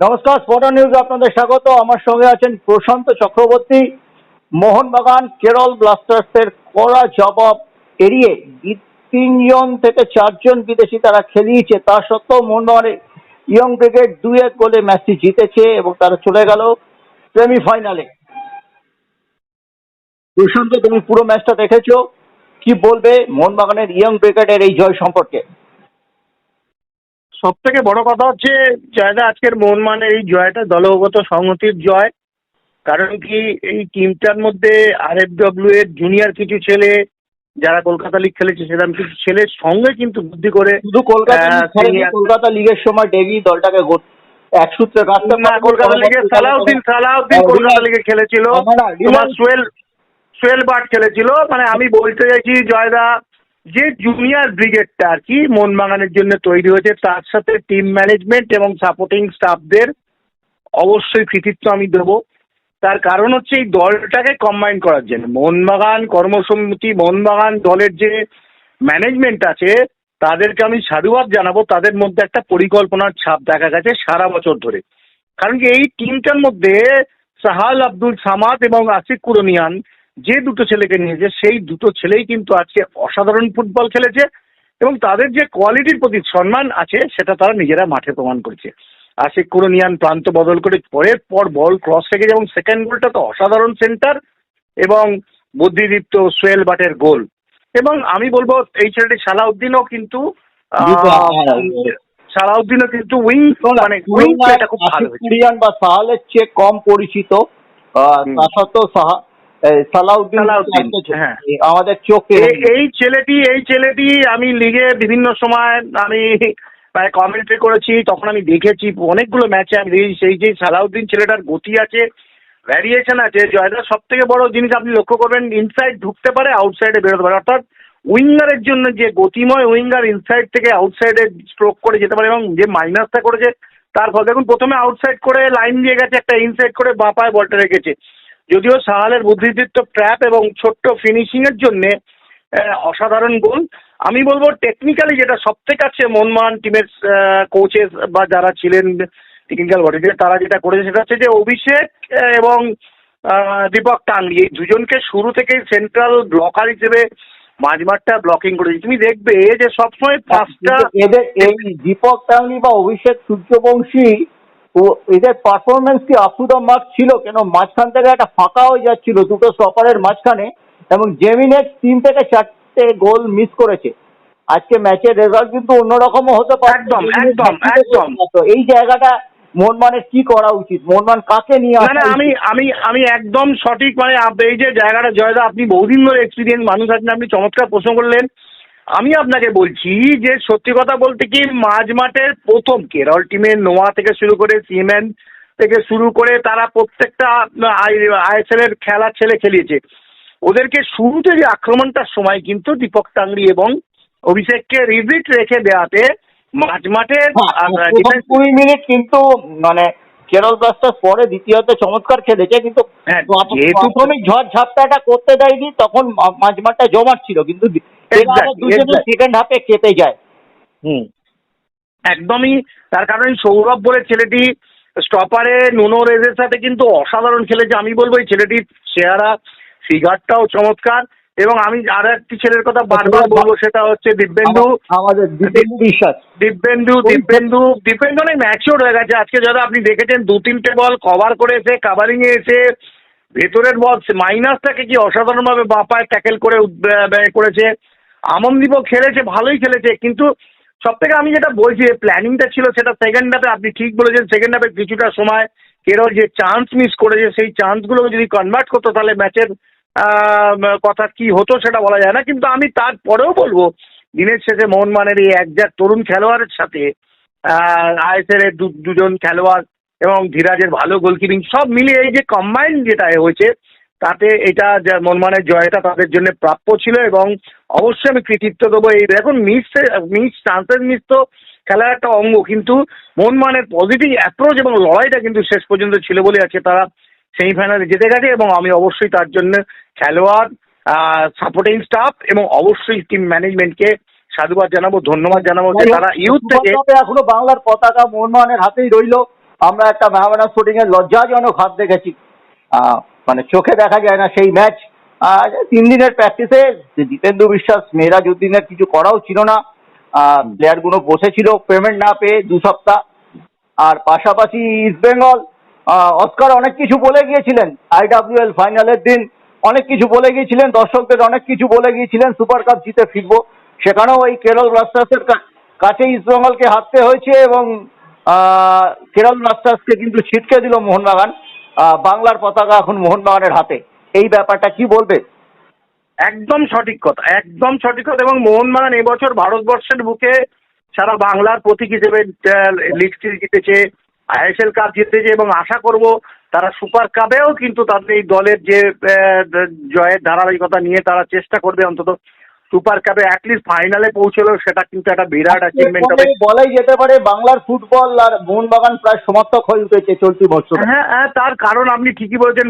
নমস্কার spotter news আপনাদের স্বাগত। আমার সঙ্গে আছেন প্রশান্ত চক্রবর্তী। মোহনবাগান, কেরল ব্লাস্টার্সের কড়া জবাব এড়িয়ে তিনজন থেকে চারজন বিদেশি তারা খেলিয়েছে। তা সত্ত্বেও মোহনবাগানের ইয়ং ব্রিগেড দুই এক গোলে ম্যাচটি জিতেছে এবং তারা চলে গেল সেমিফাইনালে। প্রশান্ত, তুমি পুরো ম্যাচটা দেখেছ? কি বলবে মোহনবাগানের ইয়ং ব্রিগেডের এই জয় সম্পর্কে? সব থেকে বড় কথা হচ্ছে জয়দা আজকের মন মোহনমানের এই জয়টা দলগত সংহতির জয়। কারণ কি এই টিমটার মধ্যে আর এফ ডব্লিউ এর জুনিয়র কিছু ছেলে যারা কলকাতা লিগ খেলেছে সেরকম কিছু ছেলের সঙ্গে কিন্তু বুদ্ধি করে শুধু কলকাতা কলকাতা লিগের সময় ডেভি দলটাকে এক সূত্রে না কলকাতা লিগে সালাউদ্দিন সালাউদ্দিন হ্যাঁ, কলকাতা লিগে খেলেছিল। রিলায়েন্স- তোমার সোয়েল সোয়েল বাট খেলেছিল। মানে আমি বলতে চাইছি জয়দা যে জুনিয়র ব্রিগেডটা আর কি মোহনবাগানের জন্য তৈরি হয়েছে, তার সাথে টিম ম্যানেজমেন্ট এবং সাপোর্টিং স্টাফদের অবশ্যই কৃতিত্ব আমি দেবো। তার কারণ হচ্ছে এই দলটাকে কম্বাইন করার জন্য। মোহনবাগান কর্মসমিতি মোহনবাগান দলের যে ম্যানেজমেন্ট আছে, তাদেরকে আমি সাধুবাদ জানাব। তাদের মধ্যে একটা পরিকল্পনার ছাপ দেখা গেছে সারা বছর ধরে। কারণ কি এই টিমটার মধ্যে সাহাল আব্দুল সামাদ এবং আসিফ কুরনিয়ান যে দুটো ছেলেকে নিয়েছে সেই দুটো ছেলেই কিন্তু আজকে অসাধারণ ফুটবল খেলেছে এবং তাদের যে কোয়ালিটির প্রতি সম্মান আছে সেটা তারা নিজেরা মাঠে প্রমাণ করেছে আশিক কুরনিয়ান প্রান্ত বদল করে পরের পর বল ক্রস থেকে এবং সেকেন্ড গোলটা তো অসাধারণ সেন্টার এবং বুদ্ধিদীপ্ত সোয়েল বাটের গোল এবং আমি বলব এই ছেলেটি সালাউদ্দিনও কিন্তু। সালাউদ্দিনও কিন্তু উইং মানে উইং প্লেটা খুব ভালো বা সাহালের চেয়ে কম পরিচিত। তা সত্ত্বেও সাহা সালাউদ্দিন হ্যাঁ। আমাদের চোখে এই- এই ছেলেটি এই ছেলেটি আমি লিগে বিভিন্ন সময় আমি কমেন্ট্রি করেছি তখন আমি দেখেছি অনেকগুলো ম্যাচে আমি দেখেছি সেই যে সালাউদ্দিন ছেলেটার গতি আছে ভ্যারিয়েশন আছে জয়দার সব থেকে বড় জিনিস আপনি লক্ষ্য করবেন ইনসাইড ঢুকতে পারে আউটসাইডে বেরোতে পারে। অর্থাৎ উইঙ্গারের জন্য যে গতিময় উইঙ্গার ইনসাইড থেকে আউটসাইডে স্ট্রোক করে যেতে পারে এবং যে মাইনাসটা করেছে তার ফলে দেখুন প্রথমে আউটসাইড করে লাইন দিয়ে গেছে একটা ইনসাইড করে বাঁ পায়ে বলটা রেখেছে। যদিও সাহালের বুদ্ধিদীপ্ত ট্র্যাপ এবং ছোট্ট ফিনিশিং এর জন্যে অসাধারণ গোল। আমি বলব টেকনিক্যালি যেটা সব থেকে আছে মনমান টিমের কোচেস বা যারা ছিলেন টেকনিক্যাল বডিতে তারা যেটা করেছে সেটা হচ্ছে যে অভিষেক এবং দীপক টাঙ্গি এই দুজনকে শুরু থেকেই সেন্ট্রাল ব্লকার হিসেবে মাঝমাঠটা ব্লকিং করেছে। তুমি দেখবে যে সবসময় পাঁচটা এদের এই দীপক টাঙ্গি বা অভিষেক সূর্যবংশী ও এদের পারফরমেন্স কি আপ টু দ্য মার্ক ছিল? কেন মাঝখান থেকে একটা ফাঁকা হয়ে যাচ্ছিল? দুটো স্টপারের মাঝখানে এবং জেমিনেট তিন থেকে চারটে গোল মিস করেছে। আজকে ম্যাচের রেজাল্ট কিন্তু অন্যরকমও হতে পারে। একদম, একদম, একদম। এই জায়গাটা মোহনমানের কি করা উচিত? মোহনমান কাকে নিয়ে না আমি আমি আমি একদম সঠিক মানে এই যে জায়গাটা জয়দা আপনি বহুদিন ধরে এক্সপিরিয়েন্স মানুষ আছেন আপনি চমৎকার প্রশ্ন করলেন। আমি আপনাকে বলছি যে সত্যি কথা বলতে কি মাঝ মাঠের প্রথম কেরল টিমের নোয়া থেকে শুরু করে সিমেন থেকে শুরু করে তারা প্রত্যেকটা আইএসএল এর খেলা ছেলে খেলিয়েছে। ওদেরকে শুরুতে যে আক্রমণটার সময় কিন্তু দীপক টাংরি এবং অভিষেককে রিভিট রেখে দেওয়াতে মাঝ মাঠের হ্যাঁ, মিনিট কিন্তু মানে কেরল ব্লাস্টার্স পরে দ্বিতীয়তে চমৎকার খেলেছে কিন্তু হ্যাঁ, প্রাথ- প্রাথমিক ঝড় ঝাপটাটা করতে দেয়নি তখন মাঝমাঠটা জমাট ছিল কিন্তু. সেকেন্ড হাফে কেটে যায়। হুম। একদমই তার কারণ সৌরভ বলে ছেলেটি স্টপারে নুনো রেজের সাথে কিন্তু অসাধারণ খেলেছে। আমি বলব এই ছেলেটির চেহারা ফিগারটাও চমৎকার। এবং আমি আর একটি ছেলের কথা বারবার বলব সেটা হচ্ছে দিব্যেন্দু। আমা- আমাদের দীপেন্দু বিশ্বাস। দিব্যেন্দু দিব্যেন্দু দিব্যেন্দু অনেক ম্যাচিওর হয়ে গেছে। আজকে যারা আপনি দেখেছেন দু তিনটে বল কভার করে এসে কাভারিং এ এসে ভেতরের বল মাইনাসটাকে কি অসাধারণভাবে বাপায় ট্যাকেল করে করেছে। আমনদীপও খেলেছে ভালোই খেলেছে কিন্তু সব থেকে আমি যেটা বলছি প্ল্যানিংটা ছিল সেটা সেকেন্ড হাফে আপনি ঠিক বলেছেন সেকেন্ড হাফে কিছুটা সময় কেরল যে চান্স মিস করেছে সেই চান্সগুলো যদি কনভার্ট করতো তাহলে ম্যাচের কথা কি হতো সেটা বলা যায় না, কিন্তু আমি তারপরেও বলব, দিনের শেষে মোহনমানের এই একজাক তরুণ খেলোয়াড়ের সাথে আইএসএল এর দু- দুজন খেলোয়াড় এবং ধীরাজের ভালো গোলকিপিং সব মিলিয়ে এই যে কম্বাইন যেটা হয়েছে, তাতে এটা মনমানের জয়টা তাদের জন্য প্রাপ্য ছিল এবং অবশ্যই আমি কৃতিত্ব দেবো এই দেখুন মিস মিস চান্সেস মিস তো খেলার একটা অঙ্গ, কিন্তু মনমানের পজিটিভ অ্যাপ্রোচ এবং লড়াইটা কিন্তু শেষ পর্যন্ত ছিল বলে আছে তারা সেমিফাইনালে জিতে গেছে এবং আমি অবশ্যই তার জন্য খেলোয়াড় সাপোর্টিং স্টাফ এবং অবশ্যই টিম ম্যানেজমেন্টকে সাধুবাদ জানাব ধন্যবাদ জানাব যে তারা ইউথ থেকে এখনও বাংলার পতাকা মোহনবাগানের হাতেই রইল। আমরা একটা মেহমানা শুটিং এর লজ্জাজনক হাত দেখেছি। মানে চোখে দেখা যায় না সেই ম্যাচ তিন দিনের প্র্যাকটিসে জিতেন্দ্র বিশ্বাস মেয়েরাজ উদ্দিনের কিছু করাও ছিল না। প্লেয়ারগুলো বসেছিল পেমেন্ট না পেয়ে দু সপ্তাহ। আর পাশাপাশি ইস্টবেঙ্গল অস্কার অনেক কিছু বলে গিয়েছিলেন। আইডাব্লিউএল ফাইনালের দিন অনেক কিছু বলে গিয়েছিলেন, দর্শকদের অনেক কিছু বলে গিয়েছিলেন সুপার কাপ জিতে ফিরবো। সেখানেও এই কেরল ব্লাস্টার্সের কাছে ইস্টবেঙ্গলকে হারতে হয়েছে এবং কেরল ব্লাস্টার্সকে কিন্তু ছিটকে দিল মোহনবাগান। বাংলার পতাকা এখন মোহনবাগানের হাতে। এই ব্যাপারটা কি বলবে? একদম সঠিক কথা, একদম সঠিক কথা এবং মোহনবাগান এবছর ভারতবর্ষের বুকে সারা বাংলার প্রতীক হিসেবে সিরিজ জিতেছে। আইএসএল কাপ জিতেছে এবং আশা করব তারা সুপার কাপেও কিন্তু তাদের এই দলের যে জয়ের ধারাবাহিকতা নিয়ে তারা চেষ্টা করবে অন্তত সুপার কাপে অ্যাটলিস্ট ফাইনালে পৌঁছলো সেটা কিন্তু একটা বিরাট অ্যাচিভমেন্ট হবে। বলাই যেতে পারে বাংলার ফুটবল আর মোহনবাগান প্রায় সমর্থক হয়ে উঠেছে চলতি বছর। হ্যাঁ হ্যাঁ তার কারণ আপনি ঠিকই বলেছেন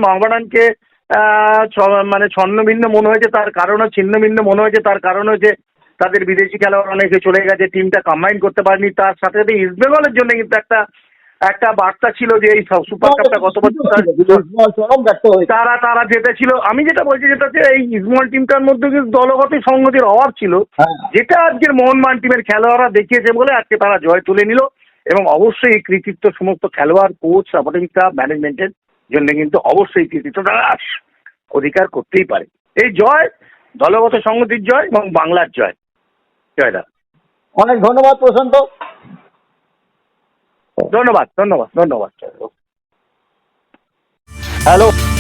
ছ- মানে ছন্নভিন্ন মনে হয়েছে তার কারণও ছিন্ন ভিন্ন মনে হয়েছে তার কারণ হচ্ছে তাদের বিদেশি খেলোয়াড় অনেকে চলে গেছে টিমটা কম্বাইন করতে পারেনি তার সাথে সাথে ইস্টবেঙ্গলের জন্য কিন্তু একটা একটা বার্তা ছিল যে এই সুপার কাপটা গত বছর তার- তারা জিতেছিল আমি যেটা বলছি যেটা হচ্ছে এই ইসমল টিমটার মধ্যে কিন্তু দলগত সংগতির অভাব ছিল। হ্যাঁ। যেটা আজকের মোহনবাগান টিমের খেলোয়াড়রা দেখিয়েছে বলে আজকে তারা জয় তুলে নিল। এবং অবশ্যই এই কৃতিত্ব সমস্ত খেলোয়াড় কোচ সাপোর্টিং স্টাফ ম্যানেজমেন্টের জন্য কিন্তু অবশ্যই কৃতিত্ব তারা অধিকার করতেই পারে। এই জয় দলগত সংগতির জয় এবং বাংলার জয়। জয়দা অনেক ধন্যবাদ প্রশান্ত। ধন্যবাদ ধন্যবাদ ধন্যবাদ হ্যালো